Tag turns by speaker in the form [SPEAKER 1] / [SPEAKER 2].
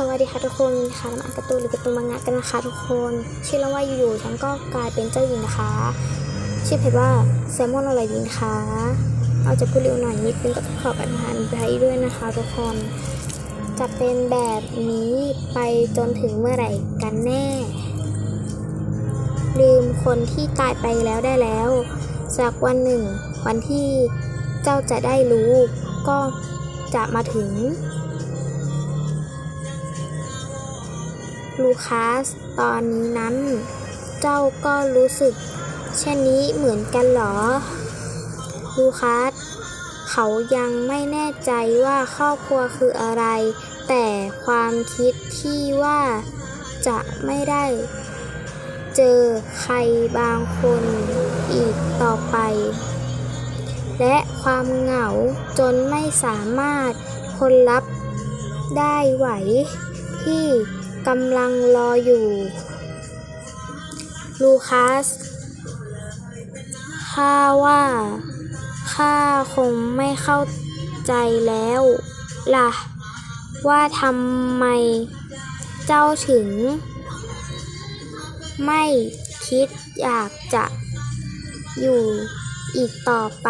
[SPEAKER 1] สวัสดีค่ะทุกคนค่ะน้ำอ่านการ์ตูนหรือการ์ตูนมังงะกันนะคะทุกคนชื่อแล้วว่าอยู่ๆฉันก็กลายเป็นเจ้าหญิงนะคะ ชื่อเพจว่าแซมมอนอะไรดีนะคะเอาจะพูดเร็วหน่อยนิดนึงก็ต้องขอประทานไว้ด้วยนะคะทุกคน จะเป็นแบบนี้ไปจนถึงเมื่อไหร่กันแน่ ลืมคนที่ตายไปแล้วได้แล้วสักวันหนึ่ง วันที่เจ้าจะได้รู้ก็จะมาถึง ลูคัส ตอนนี้นั้น เจ้าก็รู้สึก เช่นนี้เหมือนกันเหรอ ลูคัส เขายังไม่แน่ใจว่าครอบครัวคืออะไร แต่ความคิดที่ว่าจะไม่ได้ เจอใครบางคนอีกต่อไป และความเหงาจนไม่สามารถคนรับได้ไหวที่ กำลังรออยู่ ลูคัส ข้าว่า ข้าคงไม่เข้าใจแล้ว ล่ะ ว่าทำไม เจ้าถึง ไม่คิดอยากจะอยู่อีกต่อไป